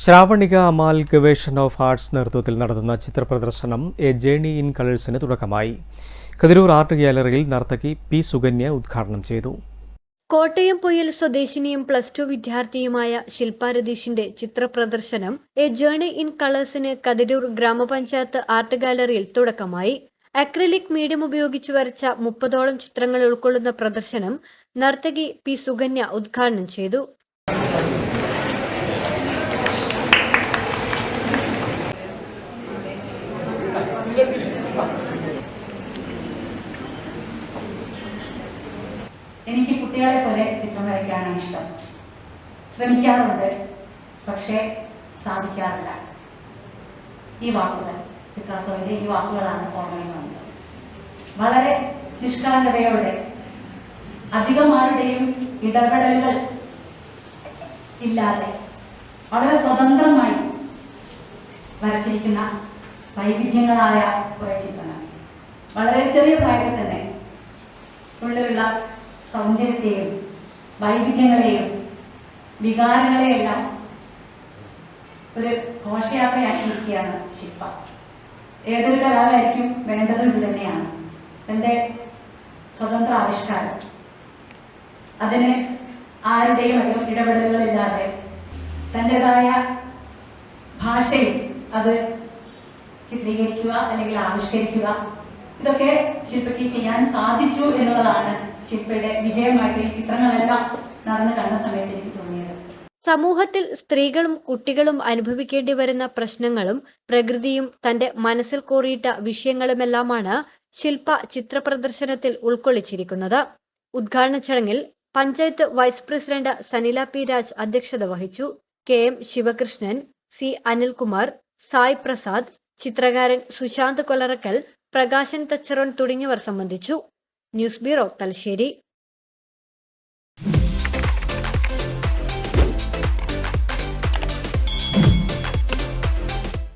Shravanika Amaal ഗവേഷൻ of arts നേതൃത്വത്തിൽ നടത്തുന്ന ചിത്രപ്രദർശനം എ ജേണി ഇൻ കളേഴ്സിന് തുടക്കമായി. കതിരൂർ ആർട്ട് ഗ്യാലറിയിൽ നർത്തകി പി സുകന്യ ഉദ്ഘാടനം ചെയ്തു. കോട്ടയം പൊയ്യൽ സ്വദേശിനിയും പ്ലസ് ടു വിദ്യാർത്ഥിയുമായ ശില്പ രതീഷിന്റെ ചിത്രപ്രദർശനം എ ജേണി ഇൻ കളേഴ്സിന് കതിരൂർ ഗ്രാമപഞ്ചായത്ത് ആർട്ട് ഗാലറിയിൽ തുടക്കമായി. അക്രിലിക് മീഡിയം ഉപയോഗിച്ച് വരച്ച മുപ്പതോളം ചിത്രങ്ങൾ ഉൾക്കൊള്ളുന്ന പ്രദർശനം നർത്തകി പി സുകന്യ ഉദ്ഘാടനം ചെയ്തു. എനിക്ക് കുട്ടികളെ പോലെ ചിത്രം വരയ്ക്കാനാണ് ഇഷ്ടം. ശ്രമിക്കാറുണ്ട് പക്ഷേ സാധിക്കാറില്ല. ഈ വാക്കുകൾ പിക്കാസോയുടെ ഈ വാക്കുകളാണ് ഓർമ്മയിൽ വന്നത്. വളരെ നിഷ്കളങ്കതയോടെ അധികമാരുടെയും ഇടപെടലുകൾ ഇല്ലാതെ വളരെ സ്വതന്ത്രമായി വരച്ചിരിക്കുന്ന വൈവിധ്യങ്ങളായ കുറെ ചിത്രങ്ങൾ. വളരെ ചെറിയ പ്രായത്തിൽ തന്നെ ഉള്ളിലുള്ള സൗന്ദര്യത്തെയും വൈവിധ്യങ്ങളെയും വികാരങ്ങളെയെല്ലാം ഒരു ഘോഷയാത്രയാക്കിയിരിക്കുകയാണ് ശില്പ. ഏതൊരു കലാകാരിക്കും വേണ്ടതും ഇത് തന്നെയാണ്. തന്റെ സ്വതന്ത്ര ആവിഷ്കാരം. അതിന് ആരുടെയും അധികം ഇടപെടലുകളില്ലാതെ തന്റെതായ ഭാഷയിൽ അത് ചിത്രീകരിക്കുക അല്ലെങ്കിൽ ആവിഷ്കരിക്കുക ഇതൊക്കെ ശില്പയ്ക്ക് ചെയ്യാൻ സാധിച്ചു എന്നുള്ളതാണ് ശില്പയുടെ വിജയമായിട്ട് ഈ ചിത്രങ്ങളെല്ലാം നടന്നു കണ്ട സമയത്ത് എനിക്ക് തോന്നിയത്. സമൂഹത്തിൽ സ്ത്രീകളും കുട്ടികളും അനുഭവിക്കേണ്ടി വരുന്ന പ്രശ്നങ്ങളും പ്രകൃതിയും തന്റെ മനസ്സിൽ കോറിയിട്ട വിഷയങ്ങളുമെല്ലാമാണ് ശില്പ ചിത്രപ്രദർശനത്തിൽ ഉൾക്കൊള്ളിച്ചിരിക്കുന്നത്. ഉദ്ഘാടന ചടങ്ങിൽ panchayat vice president Sanila P Raj അധ്യക്ഷത വഹിച്ചു. K M Sivakrishnan C Anilkumar Sai Prasad ചിത്രകാരൻ സുശാന്ത് കൊലറക്കൽ പ്രകാശൻ തച്ചറോൺ തുടങ്ങിയവർ സംബന്ധിച്ചു. News bureau Thalassery.